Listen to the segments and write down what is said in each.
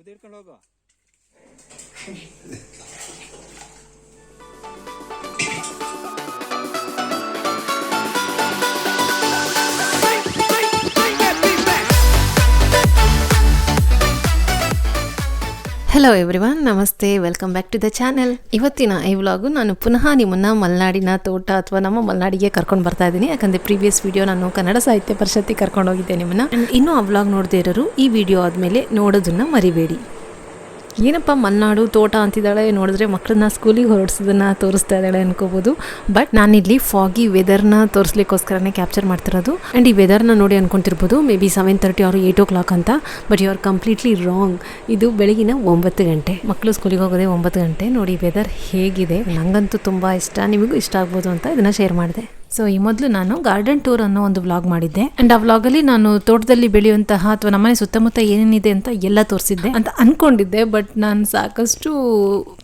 ಕುದಿರ್ಕೊಂಡು ಹೋಗು hello everyone ನಮಸ್ತೆ welcome back to the channel ಇವತ್ತಿನ ಈ ವ್ಲಾಗು ನಾನು ಪುನಃ ನಿಮ್ಮನ್ನ ಮಲೆನಾಡಿನ ತೋಟ ಅಥವಾ ನಮ್ಮ ಮಲೆನಾಡಿಗೆ ಕರ್ಕೊಂಡು ಬರ್ತಾ ಇದ್ದೀನಿ. ಯಾಕಂದರೆ ಪ್ರೀವಿಯಸ್ ವಿಡಿಯೋ ನಾನು ಕನ್ನಡ ಸಾಹಿತ್ಯ ಪರಿಷತ್ತಿಗೆ ಕರ್ಕೊಂಡು ಹೋಗಿದ್ದೆ ನಿಮ್ಮನ್ನ. ಇನ್ನೂ ಆ ವ್ಲಾಗ್ ನೋಡದೇ ಇರೋರು, ಈ ವಿಡಿಯೋ ಆದಮೇಲೆ ನೋಡೋದನ್ನ ಮರಿಬೇಡಿ. ಏನಪ್ಪ ಮನ್ನಾಡು ತೋಟ ಅಂತಿದ್ದಾಳೆ ನೋಡಿದ್ರೆ ಮಕ್ಕಳನ್ನ ಸ್ಕೂಲಿಗೆ ಹೊರಡಿಸೋದನ್ನ ತೋರಿಸ್ತಾ ಇದ್ದಾಳೆ ಅನ್ಕೋಬೋದು. ಬಟ್ ನಾನಿಲ್ಲಿ ಫಾಗಿ ವೆದರ್ನ ತೋರಿಸ್ಲಿಕ್ಕೋಸ್ಕರನೇ ಕ್ಯಾಪ್ಚರ್ ಮಾಡ್ತಿರೋದು. ಆ್ಯಂಡ್ ಈ ವೆದರ್ನ ನೋಡಿ ಅನ್ಕೊಂತಿರ್ಬೋದು maybe seven thirty or eight o'clock ಅಂತ. But you are completely wrong ಇದು ಬೆಳಗಿನ ಒಂಬತ್ತು ಗಂಟೆ. ಮಕ್ಕಳು ಸ್ಕೂಲಿಗೆ ಹೋಗೋದೇ ಒಂಬತ್ತು ಗಂಟೆ. ನೋಡಿ ವೆದರ್ ಹೇಗಿದೆ. ನಂಗಂತೂ ತುಂಬ ಇಷ್ಟ. ನಿಮಗೂ ಇಷ್ಟ ಆಗ್ಬೋದು ಅಂತ ಇದನ್ನು ಶೇರ್ ಮಾಡಿದೆ. ಸೊ ಈ ಮೊದಲು ನಾನು ಗಾರ್ಡನ್ ಟೂರ್ ಅನ್ನೋ ಒಂದು ವ್ಲಾಗ್ ಮಾಡಿದ್ದೆ. ಅಂಡ್ ಆ ವ್ಲಾಗಲ್ಲಿ ನಾನು ತೋಟದಲ್ಲಿ ಬೆಳೆಯುವಂತಹ ಅಥವಾ ನಮ್ಮನೆ ಸುತ್ತಮುತ್ತ ಏನೇನಿದೆ ಅಂತ ಎಲ್ಲ ತೋರಿಸಿದ್ದೆ ಅಂತ ಅನ್ಕೊಂಡಿದ್ದೆ ಬಟ್ ನಾನು ಸಾಕಷ್ಟು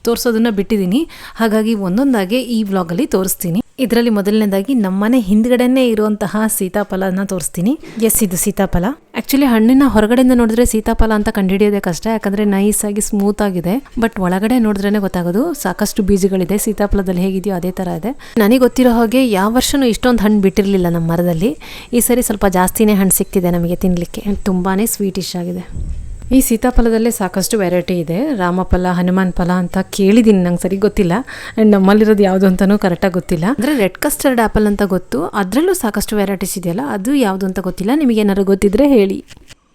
ತೋರಿಸೋದನ್ನ ಬಿಟ್ಟಿದ್ದೀನಿ ಹಾಗಾಗಿ ಒಂದೊಂದಾಗಿ ಈ ವ್ಲಾಗಲ್ಲಿ ತೋರಿಸ್ತೀನಿ. ಇದರಲ್ಲಿ ಮೊದಲನೇದಾಗಿ ನಮ್ಮನೆ ಹಿಂದ್ಗಡೆನೇ ಇರುವಂತಹ ಸೀತಾಫಲನ ತೋರಿಸ್ತೀನಿ. ಎಸ್ ಇದು ಸೀತಾಫಲ. ಆಕ್ಚುಲಿ ಹಣ್ಣಿನ ಹೊರಗಡೆಯಿಂದ ನೋಡಿದ್ರೆ ಸೀತಾಫಲ ಅಂತ ಕಂಡುಹಿಡಿಯೋದೇ ಕಷ್ಟ ಯಾಕಂದ್ರೆ ನೈಸ್ ಆಗಿ ಸ್ಮೂತ್ ಆಗಿದೆ. ಬಟ್ ಒಳಗಡೆ ನೋಡಿದ್ರೇನೆ ಗೊತ್ತಾಗೋದು, ಸಾಕಷ್ಟು ಬೀಜಗಳಿದೆ, ಸೀತಾಫಲದಲ್ಲಿ ಹೇಗಿದೆಯೋ ಅದೇ ತರ ಇದೆ. ನನಗೆ ಗೊತ್ತಿರೋ ಹಾಗೆ ಯಾವ ವರ್ಷನೂ ಇಷ್ಟೊಂದು ಹಣ್ಣು ಬಿಟ್ಟಿರಲಿಲ್ಲ ನಮ್ಮ ಮರದಲ್ಲಿ. ಈ ಸರಿ ಸ್ವಲ್ಪ ಜಾಸ್ತಿನೇ ಹಣ್ಣು ಸಿಕ್ತಿದೆ ನಮಗೆ ತಿನ್ನಲಿಕ್ಕೆ ತುಂಬಾನೇ ಸ್ವೀಟಿಶ್ ಆಗಿದೆ. ಈ ಸೀತಾಫಲದಲ್ಲೇ ಸಾಕಷ್ಟು ವೆರೈಟಿ ಇದೆ. ರಾಮಫಲ, ಹನುಮಾನ್ ಫಲ ಅಂತ ಕೇಳಿದ್ದೀನಿ ನಂಗೆ ಸರಿ ಗೊತ್ತಿಲ್ಲ. ಆ್ಯಂಡ್ ನಮ್ಮಲ್ಲಿರೋದು ಯಾವುದು ಅಂತಲೂ ಕರೆಕ್ಟಾಗಿ ಗೊತ್ತಿಲ್ಲ. ಅಂದರೆ ರೆಡ್ ಕಸ್ಟರ್ಡ್ ಆ್ಯಪಲ್ ಅಂತ ಗೊತ್ತು. ಅದರಲ್ಲೂ ಸಾಕಷ್ಟು ವೆರೈಟೀಸ್ ಇದೆಯಲ್ಲ, ಅದು ಯಾವುದು ಅಂತ ಗೊತ್ತಿಲ್ಲ. ನಿಮಗೆ ಏನಾದ್ರು ಗೊತ್ತಿದ್ರೆ ಹೇಳಿ.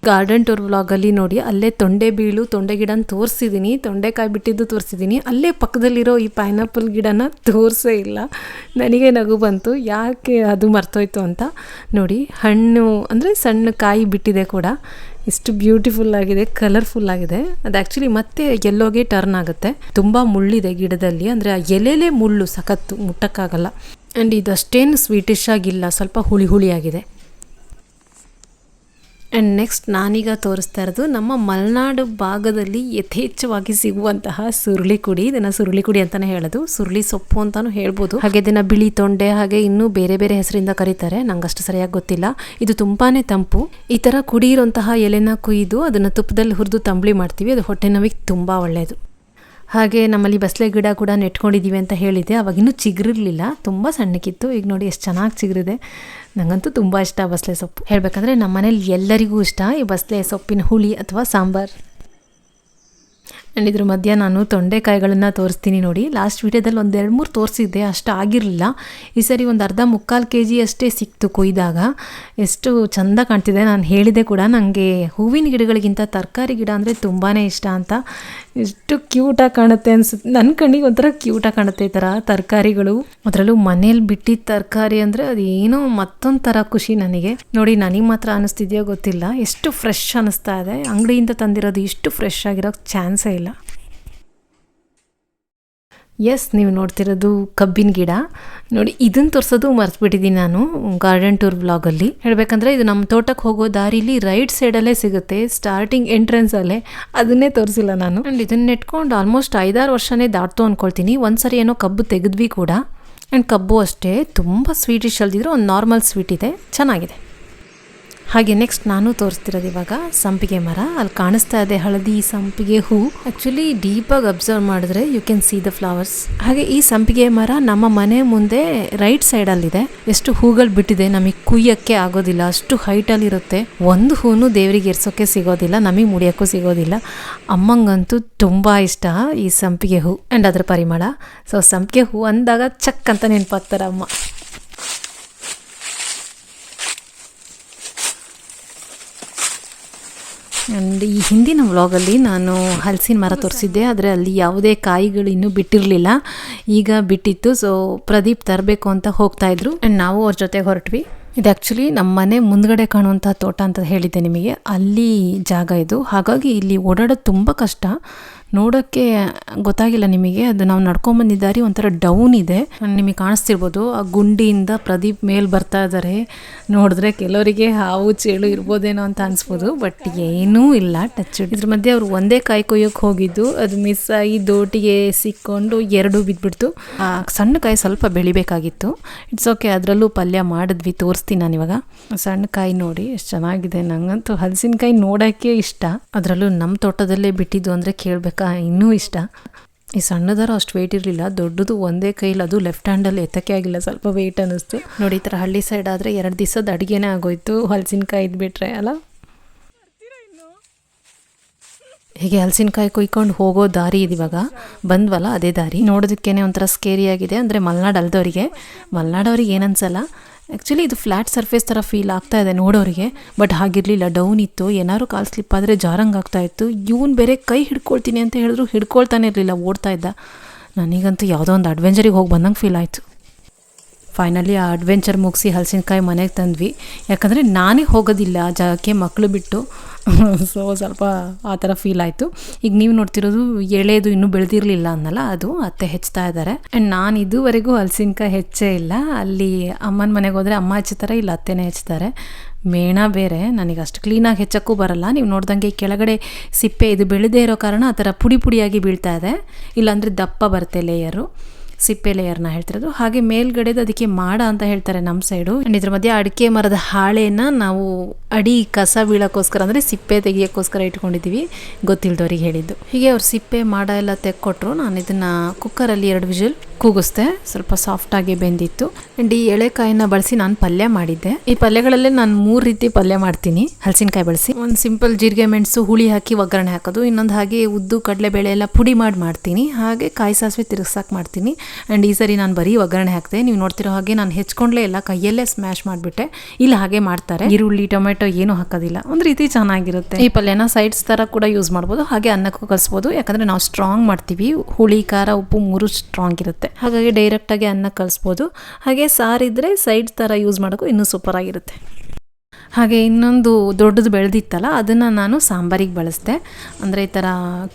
ಗಾರ್ಡನ್ ಟೂರ್ ವ್ಲಾಗಲ್ಲಿ ನೋಡಿ, ಅಲ್ಲೇ ತೊಂಡೆ ಬೀಳು, ತೊಂಡೆ ಗಿಡನ ತೋರಿಸಿದ್ದೀನಿ ತೊಂಡೆಕಾಯಿ ಬಿಟ್ಟಿದ್ದು ತೋರಿಸಿದ್ದೀನಿ ಅಲ್ಲೇ ಪಕ್ಕದಲ್ಲಿರೋ ಈ ಪೈನಾಪಲ್ ಗಿಡನ ತೋರಿಸೇ ಇಲ್ಲ. ನನಗೆ ನಗು ಬಂತು. ಯಾಕೆ ಅದು ಮರ್ತೋಯ್ತು ಅಂತ ನೋಡಿ. ಹಣ್ಣು ಅಂದರೆ ಸಣ್ಣ ಕಾಯಿ ಬಿಟ್ಟಿದೆ ಕೂಡ. ಇಷ್ಟು ಬ್ಯೂಟಿಫುಲ್ ಆಗಿದೆ ಕಲರ್ಫುಲ್ ಆಗಿದೆ. ಅದು ಆ್ಯಕ್ಚುಲಿ ಮತ್ತೆ ಎಲ್ಲೋಗೆ ಟರ್ನ್ ಆಗುತ್ತೆ. ತುಂಬ ಮುಳ್ಳಿದೆ ಗಿಡದಲ್ಲಿ, ಅಂದರೆ ಆ ಎಲೆಲೆ ಮುಳ್ಳು ಸಖತ್ತು ಮುಟ್ಟಕ್ಕಾಗಲ್ಲ. ಆ್ಯಂಡ್ ಇದಷ್ಟೇನು ಸ್ವೀಟಿಶ್ ಆಗಿಲ್ಲ, ಸ್ವಲ್ಪ ಹುಳಿ ಹುಳಿಯಾಗಿದೆ. ಆ್ಯಂಡ್ ನೆಕ್ಸ್ಟ್ ನಾನೀಗ ತೋರಿಸ್ತಾ ಇರೋದು ನಮ್ಮ ಮಲೆನಾಡು ಭಾಗದಲ್ಲಿ ಯಥೇಚ್ಛವಾಗಿ ಸಿಗುವಂತಹ ಸುರುಳಿ ಕುಡಿ, ಇದನ್ನು ಸುರುಳಿ ಕುಡಿ ಅಂತಾನೆ ಹೇಳೋದು. ಸುರುಳಿ ಸೊಪ್ಪು ಅಂತಲೂ ಹೇಳ್ಬೋದು. ಹಾಗೆ ಇದನ್ನು ಬಿಳಿ ತೊಂಡೆ, ಹಾಗೆ ಇನ್ನೂ ಬೇರೆ ಬೇರೆ ಹೆಸರಿಂದ ಕರೀತಾರೆ. ನಂಗೆ ಅಷ್ಟು ಸರಿಯಾಗಿ ಗೊತ್ತಿಲ್ಲ. ಇದು ತುಂಬಾ ತಂಪು. ಈ ಥರ ಕುಡಿಯಿರುವಂತಹ ಎಲೆನ ಕುಯ್ದು ಅದನ್ನು ತುಪ್ಪದಲ್ಲಿ ಹುರಿದು ತಂಬಳಿ ಮಾಡ್ತೀವಿ. ಅದು ಹೊಟ್ಟೆ ನೋವಿಗೆ ತುಂಬ ಒಳ್ಳೆಯದು ಹಾಗೆ ನಮ್ಮಲ್ಲಿ ಬಸಳೆ ಗಿಡ ಕೂಡ ನೆಟ್ಕೊಂಡಿದ್ದೀವಿ ಅಂತ ಹೇಳಿದೆ. ಅವಾಗಿನ್ನೂ ಚಿಗುರಿರಲಿಲ್ಲ. ತುಂಬ ಸಣ್ಣಕ್ಕಿತ್ತು. ಈಗ ನೋಡಿ ಎಷ್ಟು ಚೆನ್ನಾಗಿ ಚಿಗುರಿದೆ. ನನಗಂತೂ ತುಂಬ ಇಷ್ಟ ಬಸಳೆ ಸೊಪ್ಪು. ಹೇಳಬೇಕಂದ್ರೆ ನಮ್ಮ ಮನೇಲಿ ಎಲ್ಲರಿಗೂ ಇಷ್ಟ ಈ ಬಸಳೆ ಸೊಪ್ಪಿನ ಹುಳಿ ಅಥವಾ ಸಾಂಬಾರ್. ಆ್ಯಂಡ್ ಇದ್ರ ಮಧ್ಯ ನಾನು ತೊಂಡೆಕಾಯಿಗಳನ್ನು ತೋರಿಸ್ತೀನಿ ನೋಡಿ. ಲಾಸ್ಟ್ ವೀಡಿಯೋದಲ್ಲಿ ಒಂದು ಎರಡು ಮೂರು ತೋರಿಸಿದ್ದೆ, ಅಷ್ಟು ಆಗಿರಲಿಲ್ಲ. ಈ ಸರಿ ಒಂದು ಅರ್ಧ ಮುಕ್ಕಾಲು ಕೆ ಜಿ ಅಷ್ಟೇ ಸಿಕ್ತು ಕೊಯ್ದಾಗ. ಎಷ್ಟು ಚಂದ ಕಾಣ್ತಿದೆ ನಾನು ಹೇಳಿದೆ ಕೂಡ. ನನಗೆ ಹೂವಿನ ಗಿಡಗಳಿಗಿಂತ ತರಕಾರಿ ಗಿಡ ಅಂದರೆ ತುಂಬಾ ಇಷ್ಟ ಅಂತ. ಎಷ್ಟು ಕ್ಯೂಟಾಗಿ ಕಾಣುತ್ತೆ ಅನ್ಸುತ್ತೆ ನನ್ನ ಕಣ್ಣಿಗೆ ಒಂಥರ ಕ್ಯೂಟಾಗಿ ಕಾಣುತ್ತೆ ಈ ಥರ ತರಕಾರಿಗಳು. ಅದರಲ್ಲೂ ಮನೇಲಿ ಬಿಟ್ಟಿದ್ದ ತರಕಾರಿ ಅಂದರೆ ಅದೇನೋ ಮತ್ತೊಂದು ಥರ ಖುಷಿ ನನಗೆ. ನೋಡಿ, ನನಗೆ ಮಾತ್ರ ಅನ್ನಿಸ್ತಿದೆಯೋ ಗೊತ್ತಿಲ್ಲ. ಎಷ್ಟು ಫ್ರೆಶ್ ಅನ್ನಿಸ್ತಾ ಇದೆ. ಅಂಗಡಿಯಿಂದ ತಂದಿರೋದು ಇಷ್ಟು ಫ್ರೆಶ್ ಆಗಿರೋ ಚಾನ್ಸೇ ಇಲ್ಲ. ಎಸ್ ನೀವು ನೋಡ್ತಿರೋದು ಕಬ್ಬಿನ ಗಿಡ. ನೋಡಿ ಇದನ್ನು ತೋರಿಸೋದು ಮರ್ತ್ಬಿಟ್ಟಿದ್ದೀನಿ ನಾನು ಗಾರ್ಡನ್ ಟೂರ್ ಬ್ಲಾಗಲ್ಲಿ ಹೇಳಬೇಕಂದ್ರೆ ಇದು ನಮ್ಮ ತೋಟಕ್ಕೆ ಹೋಗೋ ದಾರಿಲಿ ರೈಟ್ ಸೈಡಲ್ಲೇ ಸಿಗುತ್ತೆ ಸ್ಟಾರ್ಟಿಂಗ್ ಎಂಟ್ರೆನ್ಸಲ್ಲೇ ಅದನ್ನೇ ತೋರಿಸಿಲ್ಲ ನಾನು. ಆ್ಯಂಡ್ ಇದನ್ನ ನೆಟ್ಕೊಂಡು ಆಲ್ಮೋಸ್ಟ್ ಐದಾರು ವರ್ಷನೇ ದಾಟ್ತು ಅಂದ್ಕೊಳ್ತೀನಿ ಒಂದ್ಸರಿ ಏನೋ ಕಬ್ಬು ತೆಗೆದ್ವಿ ಕೂಡ. ಆ್ಯಂಡ್ ಕಬ್ಬು ಅಷ್ಟೇ, ತುಂಬ ಸ್ವೀಟ್ ಇಶ್ ಒಂದು ನಾರ್ಮಲ್ ಸ್ವೀಟ್ ಇದೆ. ಚೆನ್ನಾಗಿದೆ. ಹಾಗೆ ನೆಕ್ಸ್ಟ್ ನಾನು ತೋರಿಸ್ತಿರೋದು ಇವಾಗ ಸಂಪಿಗೆ ಮರ. ಅಲ್ಲಿ ಕಾಣಿಸ್ತಾ ಇದೆ ಹಳದಿ ಸಂಪಿಗೆ ಹೂ. ಆ್ಯಕ್ಚುಲಿ ಡೀಪಾಗಿ ಅಬ್ಸರ್ವ್ ಮಾಡಿದ್ರೆ you can see the flowers ಹಾಗೆ ಈ ಸಂಪಿಗೆ ಮರ ನಮ್ಮ ಮನೆ ಮುಂದೆ ರೈಟ್ ಸೈಡಲ್ಲಿದೆ ಎಷ್ಟು ಹೂಗಳು ಬಿಟ್ಟಿದೆ ನಮಗೆ ಕುಯ್ಯಕ್ಕೆ ಆಗೋದಿಲ್ಲ. ಅಷ್ಟು ಹೈಟಲ್ಲಿರುತ್ತೆ ಒಂದು ಹೂನು ದೇವರಿಗೆ ಎರ್ಸೋಕೆ ಸಿಗೋದಿಲ್ಲ, ನಮಗೆ ಮುಡಿಯೋಕ್ಕೂ ಸಿಗೋದಿಲ್ಲ. ಅಮ್ಮಂಗಂತೂ ತುಂಬ ಇಷ್ಟ ಈ ಸಂಪಿಗೆ ಹೂ. ಆ್ಯಂಡ್ ಅದರ ಪರಿಮಳ. ಸೊ ಸಂಪಿಗೆ ಹೂ ಅಂದಾಗ ಚಕ್ ಅಂತ ನೆನಪಾಗ್ತಾರೆ ಅಮ್ಮ. ಆ್ಯಂಡ್ ಈ ಹಿಂದಿನ ವ್ಲಾಗಲ್ಲಿ ನಾನು ಹಲಸಿನ ಮರ ತೋರಿಸಿದ್ದೆ, ಆದರೆ ಅಲ್ಲಿ ಯಾವುದೇ ಕಾಯಿಗಳು ಇನ್ನೂ ಬಿಟ್ಟಿರಲಿಲ್ಲ. ಈಗ ಬಿಟ್ಟಿತ್ತು, ಸೊ ಪ್ರದೀಪ್ ತರಬೇಕು ಅಂತ ಹೋಗ್ತಾ ಇದ್ರು. ಆ್ಯಂಡ್ ನಾವು ಅವ್ರ ಜೊತೆಗೆ ಹೊರಟ್ವಿ. ಇದು ಆ್ಯಕ್ಚುಲಿ ನಮ್ಮ ಮನೆ ಮುಂದ್ಗಡೆ ಕಾಣುವಂಥ ತೋಟ ಅಂತ ಹೇಳಿದ್ದೆ ನಿಮಗೆ. ಅಲ್ಲಿ ಜಾಗ ಇದು. ಹಾಗಾಗಿ ಇಲ್ಲಿ ಓಡಾಡೋದು ತುಂಬ ಕಷ್ಟ. ನೋಡೋಕ್ಕೆ ಗೊತ್ತಾಗಿಲ್ಲ ನಿಮಗೆ. ಅದು ನಾವು ನಡ್ಕೊಂಬಂದಿದ್ದ ದಾರಿ ಒಂಥರ ಡೌನ್ ಇದೆ. ನಿಮಗೆ ಕಾಣಿಸ್ತಿರ್ಬೋದು. ಆ ಗುಂಡಿಯಿಂದ ಪ್ರದೀಪ್ ಮೇಲೆ ಬರ್ತಾ ಇದ್ದಾರೆ ನೋಡಿದ್ರೆ ಕೆಲವರಿಗೆ ಹಾವು, ಚೇಳು ಇರ್ಬೋದೇನೋ ಅಂತ ಅನಿಸ್ಬೋದು. ಬಟ್ ಏನೂ ಇಲ್ಲ. ಟಚ್ ಇದ್ರ ಮಧ್ಯೆ ಅವರು ಒಂದೇ ಕಾಯಿ ಕೊಯ್ಯೋಕೆ ಹೋಗಿದ್ದು. ಅದು ಮಿಸ್ ಆಗಿ ದೋಟಿಗೆ ಸಿಕ್ಕೊಂಡು ಎರಡು ಬಿದ್ದುಬಿಡ್ತು ಸಣ್ಣ ಕಾಯಿ ಸ್ವಲ್ಪ ಬೆಳಿಬೇಕಾಗಿತ್ತು. ಇಟ್ಸ್ ಓಕೆ ಅದರಲ್ಲೂ ಪಲ್ಯ ಮಾಡಿದ್ವಿ. ತೋರಿಸ್ತೀನಿ ನಾನು ಇವಾಗ ಸಣ್ಣ ಕಾಯಿ ನೋಡಿ. ಎಷ್ಟು ಚೆನ್ನಾಗಿದೆ. ನಂಗಂತೂ ಹಲಸಿನಕಾಯಿ ನೋಡೋಕ್ಕೆ ಇಷ್ಟ. ಅದರಲ್ಲೂ ನಮ್ಮ ತೋಟದಲ್ಲೇ ಬಿಟ್ಟಿದ್ದು ಅಂದರೆ ಕೇಳಬೇಕಾ ಇನ್ನೂ ಇಷ್ಟ. ಈ ಸಣ್ಣದಾರ ಅಷ್ಟು ವೆಯ್ಟ್ ಇರಲಿಲ್ಲ, ದೊಡ್ಡದು ಒಂದೇ ಕೈಲಿ ಅದು ಲೆಫ್ಟ್ ಹ್ಯಾಂಡಲ್ಲಿ ಎತ್ತಕ್ಕೆ ಆಗಿಲ್ಲ, ಸ್ವಲ್ಪ ವೆಯ್ಟ್ ಅನ್ನಿಸ್ತು. ನೋಡಿ ಈ ಥರ ಹಳ್ಳಿ ಸೈಡ್ ಆದರೆ ಎರಡು ದಿವಸದ ಅಡುಗೆನೇ ಆಗೋಯ್ತು, ಹಲಸಿನಕಾಯಿ ಇದ್ಬಿಟ್ರೆ, ಅಲ್ಲ? ಹೀಗೆ ಹಲಸಿನಕಾಯಿ ಕುಯ್ಕೊಂಡು ಹೋಗೋ ದಾರಿ ಇದಿವಾಗ. ಬಂದ್ವಲ್ಲ ಅದೇ ದಾರಿ. ನೋಡೋದಕ್ಕೇನೆ ಒಂಥರ ಸ್ಕೇರಿ ಆಗಿದೆ. ಅಂದರೆ ಮಲೆನಾಡು ಅಲ್ದವರಿಗೆ. ಮಲೆನಾಡವ್ರಿಗೆ ಏನನ್ಸಲ್ಲ. ಆ್ಯಕ್ಚುಲಿ ಇದು ಫ್ಲ್ಯಾಟ್ ಸರ್ಫೇಸ್ ಥರ ಫೀಲ್ ಆಗ್ತಾ ಇದೆ ನೋಡೋರಿಗೆ. ಬಟ್ ಹಾಗಿರಲಿಲ್ಲ. ಡೌನ್ ಇತ್ತು. ಏನಾದ್ರು ಕಾಲು ಸ್ಲಿಪ್ ಆದರೆ ಜಾರಂಗ್ ಆಗ್ತಾ ಇತ್ತು. ಇವನು ಬೇರೆ ಕೈ ಹಿಡ್ಕೊಳ್ತೀನಿ ಅಂತ ಹೇಳಿದ್ರು ಹಿಡ್ಕೊಳ್ತಾನೆ ಇರಲಿಲ್ಲ ಓಡ್ತಾ ಇದ್ದ. ನನಗಂತೂ ಯಾವುದೋ ಒಂದು ಅಡ್ವೆಂಚರಿಗೆ ಹೋಗಿ ಬಂದಂಗೆ ಫೀಲ್ ಆಯಿತು. ಫೈನಲಿ ಆ ಅಡ್ವೆಂಚರ್ ಮುಗಿಸಿ ಹಲಸಿನಕಾಯಿ ಮನೆಗೆ ತಂದ್ವಿ. ಯಾಕಂದರೆ ನಾನೇ ಹೋಗೋದಿಲ್ಲ. ಆ ಜಾಗಕ್ಕೆ ಮಕ್ಕಳು ಬಿಟ್ಟು. ಸೊ ಸ್ವಲ್ಪ ಆ ಥರ ಫೀಲ್ ಆಯಿತು. ಈಗ ನೀವು ನೋಡ್ತಿರೋದು ಎಳೆದು ಇನ್ನೂ ಬೆಳೆದಿರಲಿಲ್ಲ ಅನ್ನಲ್ಲ, ಅದು ಅತ್ತೆ ಹೆಚ್ಚುತ್ತಾ ಇದ್ದಾರೆ ಆ್ಯಂಡ್ ನಾನು ಇದುವರೆಗೂ ಹಲಸಿನಕಾಯಿ ಹೆಚ್ಚೇ ಇಲ್ಲ. ಅಲ್ಲಿ ಅಮ್ಮನ ಮನೆಗೆ ಹೋದರೆ ಅಮ್ಮ ಹೆಚ್ಚುತ್ತಾರೆ, ಇಲ್ಲ ಅತ್ತೆನೇ ಹೆಚ್ಚುತ್ತಾರೆ. ಮೇಣ ಬೇರೆ, ನನಗೆ ಅಷ್ಟು ಕ್ಲೀನಾಗಿ ಹೆಚ್ಚಕ್ಕೂ ಬರಲ್ಲ. ನೀವು ನೋಡ್ದಂಗೆ ಕೆಳಗಡೆ ಸಿಪ್ಪೆ ಇದು ಬೆಳೆದೇ ಇರೋ ಕಾರಣ ಆ ಥರ ಪುಡಿ ಪುಡಿಯಾಗಿ ಬೀಳ್ತಾ ಇದೆ. ಇಲ್ಲಾಂದರೆ ದಪ್ಪ ಬರುತ್ತೆ ಲೇಯರು ಸಿಪ್ಪೆ ಲೇಯರ್ನ ಹೇಳ್ತಿರೋದು. ಹಾಗೆ ಮೇಲ್ಗಡೆದು ಅದಕ್ಕೆ ಮಾಡ ಅಂತ ಹೇಳ್ತಾರೆ ನಮ್ಮ ಸೈಡು. ಆ್ಯಂಡ್ ಇದ್ರ ಮಧ್ಯೆ ಅಡಿಕೆ ಮರದ ಹಾಳೆನ ನಾವು ಅಡಿ ಕಸ ಬೀಳೋಕ್ಕೋಸ್ಕರ ಅಂದರೆ ಸಿಪ್ಪೆ ತೆಗಿಯೋಕ್ಕೋಸ್ಕರ ಇಟ್ಕೊಂಡಿದ್ದೀವಿ. ಗೊತ್ತಿಲ್ದವ್ರಿಗೆ ಹೇಳಿದ್ದು. ಹೀಗೆ ಅವ್ರು ಸಿಪ್ಪೆ ಮಾಡ ಎಲ್ಲ ತೆಕ್ಕೊಟ್ರು. ನಾನು ಇದನ್ನು ಕುಕ್ಕರಲ್ಲಿ ಎರಡು ವಿಷಲ್ ಕೂಗಿಸ್ದೆ. ಸ್ವಲ್ಪ ಸಾಫ್ಟಾಗಿ ಬೆಂದಿತ್ತು. ಆ್ಯಂಡ್ ಈ ಎಳೆಕಾಯಿನ ಬಳಸಿ ನಾನು ಪಲ್ಯ ಮಾಡಿದ್ದೆ. ಈ ಪಲ್ಯಗಳಲ್ಲೇ ನಾನು ಮೂರು ರೀತಿ ಪಲ್ಯ ಮಾಡ್ತೀನಿ. ಹಲಸಿನಕಾಯಿ ಬಳಸಿ. ಒಂದು ಸಿಂಪಲ್ ಜೀರಿಗೆ ಮೆಣಸು, ಹುಳಿ ಹಾಕಿ ಒಗ್ಗರಣೆ ಹಾಕೋದು. ಇನ್ನೊಂದು ಹಾಗೆ ಉದ್ದು, ಕಡಲೆಬೇಳೆ ಎಲ್ಲ ಪುಡಿ ಮಾಡಿ ಮಾಡ್ತೀನಿ. ಹಾಗೆ ಕಾಯಿ ಸಾಸಿವೆ ತಿರ್ಗ್ಸಕ್ಕೆ ಮಾಡ್ತೀನಿ. ಆ್ಯಂಡ್ ಈ ಸರಿ ನಾನು ಬರೀ ಒಗ್ಗರಣೆ ಹಾಕಿದೆ. ನೀವು ನೋಡ್ತಿರೋ ಹಾಗೆ ನಾನು ಹೆಚ್ಕೊಂಡ್ಲೇ ಇಲ್ಲ ಕೈಯಲ್ಲೇ ಸ್ಮ್ಯಾಶ್ ಮಾಡಿಬಿಟ್ಟೆ. ಇಲ್ಲಿ, ಹಾಗೆ ಮಾಡ್ತಾರೆ. ಈರುಳ್ಳಿ, ಟೊಮೆಟೊ ಏನೂ ಹಾಕೋದಿಲ್ಲ. ಒಂದು ರೀತಿ ಚೆನ್ನಾಗಿರುತ್ತೆ. ಈ ಪಲ್ಯನ ಸೈಡ್ಸ್ ಥರ ಕೂಡ ಯೂಸ್ ಮಾಡ್ಬೋದು. ಹಾಗೆ ಅನ್ನಕ್ಕೂ ಕಲಿಸ್ಬೋದು. ಯಾಕಂದರೆ ನಾವು ಸ್ಟ್ರಾಂಗ್ ಮಾಡ್ತೀವಿ. ಹುಳಿ, ಖಾರ, ಉಪ್ಪು ಮೂರು ಸ್ಟ್ರಾಂಗ್ ಇರುತ್ತೆ. ಹಾಗಾಗಿ ಡೈರೆಕ್ಟಾಗಿ ಅನ್ನ ಕಲಿಸ್ಬೋದು. ಹಾಗೆ ಸಾರಿದ್ರೆ ಸೈಡ್ ಥರ ಯೂಸ್ ಮಾಡೋಕ್ಕೂ ಇನ್ನೂ ಸೂಪರ್ ಆಗಿರುತ್ತೆ. ಹಾಗೆ ಇನ್ನೊಂದು ದೊಡ್ಡದು ಬೆಳೆದಿತ್ತಲ್ಲ, ಅದನ್ನು ನಾನು ಸಾಂಬಾರಿಗೆ ಬಳಸಿದೆ. ಅಂದರೆ ಈ ಥರ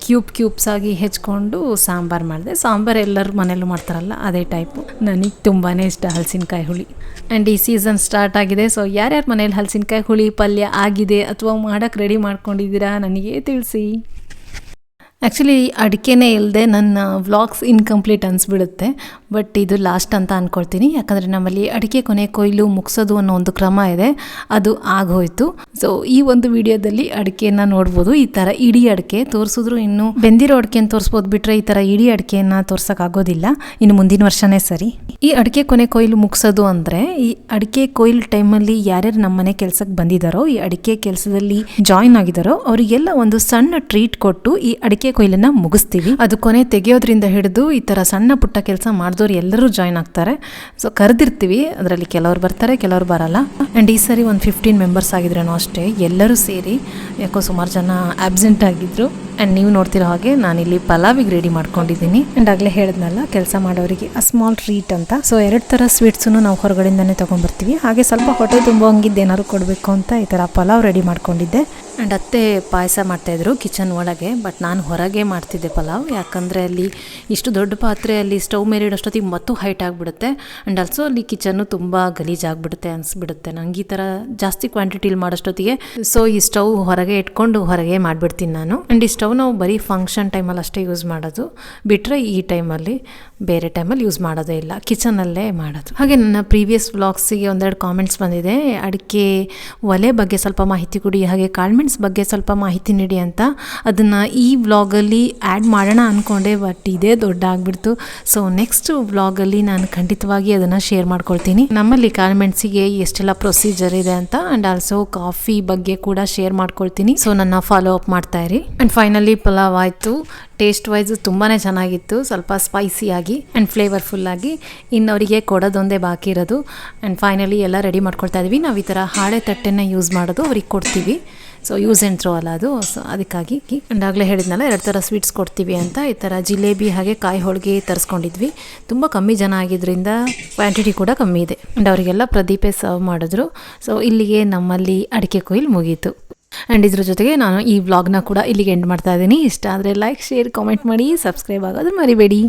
ಕ್ಯೂಬ್ ಕ್ಯೂಬ್ಸ್ ಆಗಿ ಹೆಚ್ಕೊಂಡು ಸಾಂಬಾರು ಮಾಡಿದೆ. ಸಾಂಬಾರು ಎಲ್ಲರೂ ಮನೇಲೂ ಮಾಡ್ತಾರಲ್ಲ, ಅದೇ ಟೈಪು ನನಗೆ ತುಂಬಾ ಇಷ್ಟ ಹಲಸಿನಕಾಯಿ ಹುಳಿ. ಆ್ಯಂಡ್ ಈ ಸೀಸನ್ ಸ್ಟಾರ್ಟ್ ಆಗಿದೆ ಸೊ ಯಾರ್ಯಾರ ಮನೇಲಿ ಹಲಸಿನಕಾಯಿ ಹುಳಿ ಪಲ್ಯ ಆಗಿದೆ ಅಥವಾ ಮಾಡೋಕ್ಕೆ ರೆಡಿ ಮಾಡ್ಕೊಂಡಿದ್ದೀರಾ ನನಗೆ ತಿಳಿಸಿ. ಆ್ಯಕ್ಚುಲಿ ಅಡಿಕೆನೇ ಇಲ್ಲದೆ ನನ್ನ ವ್ಲಾಗ್ಸ್ ಇನ್ಕಂಪ್ಲೀಟ್ ಅನಿಸ್ಬಿಡುತ್ತೆ. ಬಟ್ ಇದು ಲಾಸ್ಟ್ ಅಂತ ಅಂದ್ಕೊಳ್ತೀನಿ ಯಾಕಂದರೆ ನಮ್ಮಲ್ಲಿ ಅಡಿಕೆ ಕೊನೆ ಕೊಯ್ಲು ಮುಗಿಸೋದು ಅನ್ನೋ ಒಂದು ಕ್ರಮ ಇದೆ. ಅದು ಆಗೋಯ್ತು. ಸೊ ಈ ಒಂದು ವಿಡಿಯೋದಲ್ಲಿ ಅಡಿಕೆಯನ್ನು ನೋಡ್ಬೋದು. ಈ ಥರ ಇಡೀ ಅಡಿಕೆ ತೋರಿಸಿದ್ರು ಇನ್ನು ಬೆಂದಿರೋ ಅಡಿಕೆಯನ್ನು ತೋರಿಸ್ಬೋದು ಬಿಟ್ಟರೆ ಈ ಥರ ಇಡೀ ಅಡಿಕೆನ ತೋರ್ಸೋಕ್ಕಾಗೋದಿಲ್ಲ. ಇನ್ನು ಮುಂದಿನ ವರ್ಷನೇ ಸರಿ. ಈ ಅಡಿಕೆ ಕೊನೆ ಕೊಯ್ಲು ಮುಗಿಸೋದು ಅಂದರೆ ಈ ಅಡಿಕೆ ಕೊಯ್ಲು ಟೈಮಲ್ಲಿ ಯಾರ್ಯಾರು ನಮ್ಮ ಮನೆ ಕೆಲ್ಸಕ್ಕೆ ಬಂದಿದ್ದಾರೋ ಈ ಅಡಿಕೆ ಕೆಲಸದಲ್ಲಿ ಜಾಯಿನ್ ಆಗಿದಾರೋ, ಅವರಿಗೆಲ್ಲ ಒಂದು ಸಣ್ಣ ಟ್ರೀಟ್ ಕೊಟ್ಟು ಈ ಅಡಿಕೆ ಕೊಯ್ಲನ್ನ ಮುಗಿಸ್ತೀವಿ. ಅದು ಕೊನೆ ತೆಗೆಯೋದ್ರಿಂದ ಹಿಡಿದು ಈ ಥರ ಸಣ್ಣ ಪುಟ್ಟ ಕೆಲಸ ಮಾಡಿದವ್ರು ಎಲ್ಲರೂ ಜಾಯ್ನ್ ಆಗ್ತಾರೆ. ಸೊ ಕರೆದಿರ್ತೀವಿ. ಅದರಲ್ಲಿ ಕೆಲವರು ಬರ್ತಾರೆ, ಕೆಲವರು ಬರಲ್ಲ. ಆ್ಯಂಡ್ ಈ ಸರಿ ಒಂದು ಫಿಫ್ಟೀನ್ ಮೆಂಬರ್ಸ್ ಆಗಿದ್ರೇನೋ ಎಲ್ಲರೂ ಸೇರಿ ಯಾಕೋ ಸುಮಾರು ಜನ ಆಬ್ಸೆಂಟ್ ಆಗಿದ್ರು. ಆ್ಯಂಡ್ ನೀವು ನೋಡ್ತಿರೋ ಹಾಗೆ ನಾನಿಲ್ಲಿ ಪಲಾವಿಗೆ ರೆಡಿ ಮಾಡ್ಕೊಂಡಿದ್ದೀನಿ. ಆ್ಯಂಡ್ ಆಗಲೇ ಹೇಳಿದ್ನಲ್ಲ, ಕೆಲಸ ಮಾಡೋರಿಗೆ ಅ ಸ್ಮಾಲ್ ಟ್ರೀಟ್ ಅಂತ. ಸೊ ಎರಡು ಥರ ಸ್ವೀಟ್ಸನ್ನು ನಾವು ಹೊರಗಡೆಯಿಂದನೇ ತೊಗೊಂಬರ್ತೀವಿ ಹಾಗೆ ಸ್ವಲ್ಪ ಹೊಟ್ಟೆ ತುಂಬುವಂಗಿದ್ದು ಏನಾದ್ರು ಕೊಡಬೇಕು ಅಂತ ಈ ಥರ ಪಲಾವ್ ರೆಡಿ ಮಾಡ್ಕೊಂಡಿದ್ದೆ. ಆ್ಯಂಡ್ ಅತ್ತೆ ಪಾಯಸ ಮಾಡ್ತಾಯಿದ್ರು ಕಿಚನ್ ಒಳಗೆ ಬಟ್ ನಾನು ಹೊರಗೆ ಮಾಡ್ತಿದ್ದೆ ಪಲಾವ್. ಯಾಕಂದರೆ ಅಲ್ಲಿ ಇಷ್ಟು ದೊಡ್ಡ ಪಾತ್ರೆ, ಅಲ್ಲಿ ಸ್ಟವ್ ಮೇಲೆ ಇಡೋಷ್ಟೊತ್ತಿಗೆ ಮತ್ತು ಹೈಟ್ ಆಗಿಬಿಡುತ್ತೆ. ಆ್ಯಂಡ್ ಆಲ್ಸೋ ಅಲ್ಲಿ ಕಿಚನ್ನು ತುಂಬ ಗಲೀಜಾಗ್ಬಿಡುತ್ತೆ ಅನಿಸ್ಬಿಡುತ್ತೆ. ನಂಗೆ ಈ ಥರ ಜಾಸ್ತಿ ಕ್ವಾಂಟಿಟಿಲಿ ಮಾಡೋಷ್ಟೊತ್ತಿಗೆ ಸೊ ಈ ಸ್ಟವ್ ಹೊರಗೆ ಇಟ್ಕೊಂಡು ಹೊರಗೆ ಮಾಡಿಬಿಡ್ತೀನಿ ನಾನು. ಆ್ಯಂಡ್ ಈ ಸ್ಟವ್ ನಾವು ಬರೀ ಫಂಕ್ಷನ್ ಟೈಮಲ್ಲಿ ಅಷ್ಟೇ ಯೂಸ್ ಮಾಡೋದು. ಬಿಟ್ಟರೆ ಈ ಟೈಮಲ್ಲಿ ಬೇರೆ ಟೈಮಲ್ಲಿ ಯೂಸ್ ಮಾಡೋದೇ ಇಲ್ಲ, ಕಿಚನಲ್ಲೇ ಮಾಡೋದು. ಹಾಗೆ ನನ್ನ ಪ್ರೀವಿಯಸ್ ವ್ಲಾಗ್ಸಿಗೆ ಒಂದೆರಡು ಕಾಮೆಂಟ್ಸ್ ಬಂದಿದೆ, ಅಡಿಕೆ ಒಲೆ ಬಗ್ಗೆ ಸ್ವಲ್ಪ ಮಾಹಿತಿ ಕೊಡಿ, ಹಾಗೆ ಕಾಲ್ಮೆಂಟ್ಸ್ ಬಗ್ಗೆ ಸ್ವಲ್ಪ ಮಾಹಿತಿ ನೀಡಿ ಅಂತ. ಅದನ್ನು ಈ ವ್ಲಾಗಲ್ಲಿ ಆ್ಯಡ್ ಮಾಡೋಣ ಅಂದ್ಕೊಂಡೆ ಬಟ್ ಇದೇ ದೊಡ್ಡ ಆಗಿಬಿಡ್ತು. ಸೊ ನೆಕ್ಸ್ಟ್ ವ್ಲಾಗಲ್ಲಿ ನಾನು ಖಂಡಿತವಾಗಿ ಅದನ್ನು ಶೇರ್ ಮಾಡ್ಕೊಳ್ತೀನಿ. ನಮ್ಮಲ್ಲಿ ಕಾಳ್ಮೆಣ್ಸಿಗೆ ಎಷ್ಟೆಲ್ಲ ಪ್ರೊಸೀಜರ್ ಇದೆ ಅಂತ ಆ್ಯಂಡ್ ಆಲ್ಸೋ ಕಾಫಿ ಬಗ್ಗೆ ಕೂಡ ಶೇರ್ ಮಾಡ್ಕೊಳ್ತೀನಿ. ಸೊ ನನ್ನ ಫಾಲೋ ಅಪ್ ಮಾಡ್ತಾ ಇರಿ. ಆ್ಯಂಡ್ ಫೈನಲಿ ಪಲಾವ್ ಆಯಿತು. ಟೇಸ್ಟ್ ವೈಸ್ ತುಂಬಾ ಚೆನ್ನಾಗಿತ್ತು. ಸ್ವಲ್ಪ ಸ್ಪೈಸಿಯಾಗಿ ಆ್ಯಂಡ್ ಫ್ಲೇವರ್ಫುಲ್ಲಾಗಿ ಇನ್ನವರಿಗೆ ಕೊಡೋದೊಂದೇ ಬಾಕಿ ಇರೋದು. ಆ್ಯಂಡ್ ಫೈನಲಿ ಎಲ್ಲ ರೆಡಿ ಮಾಡ್ಕೊಳ್ತಾ ಇದ್ವಿ. ನಾವು ಈ ಥರ ಹಾಳೆ ತಟ್ಟೆನ ಯೂಸ್ ಮಾಡೋದು ಅವ್ರಿಗೆ ಕೊಡ್ತೀವಿ. ಸೊ ಯೂಸ್ ಆ್ಯಂಡ್ ಥ್ರೋ ಅಲ್ಲ ಅದು. ಸೊ ಅದಕ್ಕಾಗಿ ಆಗಲೇ ಹೇಳಿದ್ನಲ್ಲ, ಎರಡು ಥರ ಸ್ವೀಟ್ಸ್ ಕೊಡ್ತೀವಿ ಅಂತ. ಈ ಥರ ಜಿಲೇಬಿ ಹಾಗೆ ಕಾಯಿ ಹೋಳಿಗೆ ತರಿಸ್ಕೊಂಡಿದ್ವಿ. ತುಂಬ ಕಮ್ಮಿ ಜನ ಆಗಿದ್ದರಿಂದ ಕ್ವಾಂಟಿಟಿ ಕೂಡ ಕಮ್ಮಿ ಇದೆ. ಆ್ಯಂಡ್ ಅವರಿಗೆಲ್ಲ ಪ್ರದೀಪೇ ಸರ್ವ್ ಮಾಡಿದ್ರು. ಸೊ ಇಲ್ಲಿಗೆ ನಮ್ಮಲ್ಲಿ ಅಡಿಕೆ ಕೊಯ್ಲು ಮುಗೀತು. ಆ್ಯಂಡ್ ಇದ್ರ ಜೊತೆಗೆ ನಾನು ಈ ವ್ಲಾಗ್ನ ಕೂಡ ಇಲ್ಲಿಗೆ ಎಂಡ್ ಮಾಡ್ತಾ ಇದ್ದೀನಿ ಇಷ್ಟ ಆದರೆ ಲೈಕ್ ಶೇರ್ ಕಾಮೆಂಟ್ ಮಾಡಿ ಸಬ್ಸ್ಕ್ರೈಬ್ ಆಗೋದು ಮರಿಬೇಡಿ.